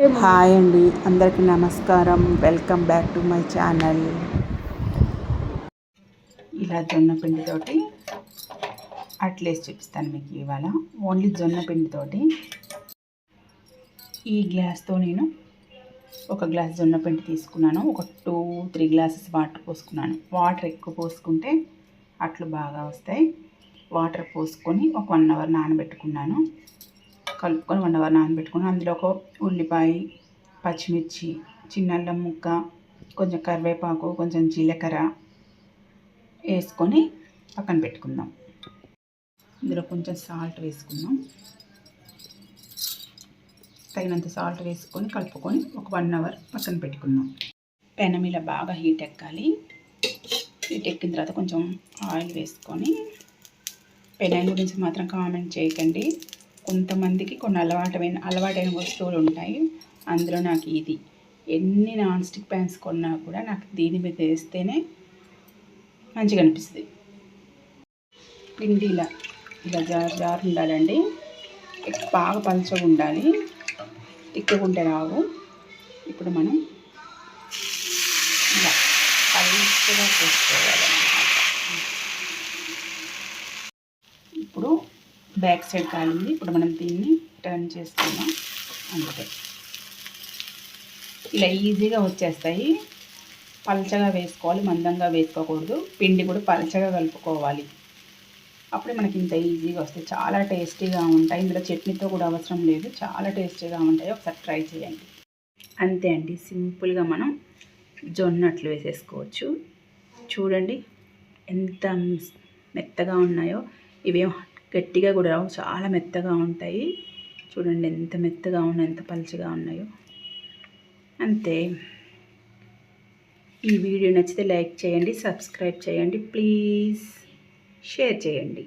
Hi అండి అందరికీ నమస్కారం. Welcome back to my channel. ఇలా జొన్న పిండితోటి అట్లేసి చూపిస్తాను మీకు ఇవాళ. ఓన్లీ జొన్న పిండితోటి. ఈ గ్లాస్తో నేను ఒక గ్లాస్ జొన్న పిండి తీసుకున్నాను. ఒక టూ త్రీ గ్లాసెస్ వాటర్ పోసుకున్నాను. వాటర్ ఎక్కువ పోసుకుంటే అట్లు బాగా వస్తాయి. వాటర్ పోసుకొని ఒక వన్ అవర్ నానబెట్టుకున్నాను. కలుపుకొని వన్ అవర్ నానబెట్టుకుని అందులో ఒక ఉల్లిపాయ పచ్చిమిర్చి చిన్న అల్లం ముక్క కొంచెం కరివేపాకు కొంచెం జీలకర్ర వేసుకొని పక్కన పెట్టుకుందాం. ఇందులో కొంచెం సాల్ట్ వేసుకుందాం. తగినంత సాల్ట్ వేసుకొని కలుపుకొని ఒక వన్ అవర్ పక్కన పెట్టుకుందాం. పెనం ఇలా బాగా హీట్ ఎక్కాలి. హీట్ ఎక్కిన తర్వాత కొంచెం ఆయిల్ వేసుకొని పెనం గురించి మాత్రం కామెంట్ చేయకండి. కొంతమందికి కొన్ని అలవాటమైన అలవాటైన వస్తువులు ఉంటాయి. అందులో నాకు ఇది. ఎన్ని నాన్ స్టిక్ ప్యాన్స్ కొన్నా కూడా నాకు దీని మీద వేస్తేనే మంచిగా అనిపిస్తుంది. పిండి ఇలా ఇలా జారు జారు ఉండాలండి. బాగా పలుచగా ఉండాలి. తిక్కుకుంటే రావు. ఇప్పుడు మనం ఇలా పలుచగా చేసుకోవాలి ఇప్పుడు బ్యాక్ సైడ్ కాలింది ఇప్పుడు మనం దీన్ని టర్న్ చేసుకుందాం అంతే. ఇలా ఈజీగా వచ్చేస్తాయి. పలచగా వేసుకోవాలి. మందంగా వేసుకోకూడదు. పిండి కూడా పలచగా కలుపుకోవాలి. అప్పుడే మనకి ఇంత ఈజీగా వస్తాయి. చాలా టేస్టీగా ఉంటాయి. ఇందులో చట్నీతో కూడా అవసరం లేదు. చాలా టేస్టీగా ఉంటాయి. ఒకసారి ట్రై చేయండి. అంతే అండి. సింపుల్గా మనం జొన్నట్లు వేసేసుకోవచ్చు. చూడండి ఎంత మెత్తగా ఉన్నాయో. ఇవేం గట్టిగా కూడా రావు. చాలా మెత్తగా ఉంటాయి. చూడండి ఎంత మెత్తగా ఉన్నాయి ఎంత పలుచగా ఉన్నాయో. అంతే. ఈ వీడియో నచ్చితే లైక్ చేయండి సబ్స్క్రైబ్ చేయండి ప్లీజ్. షేర్ చేయండి.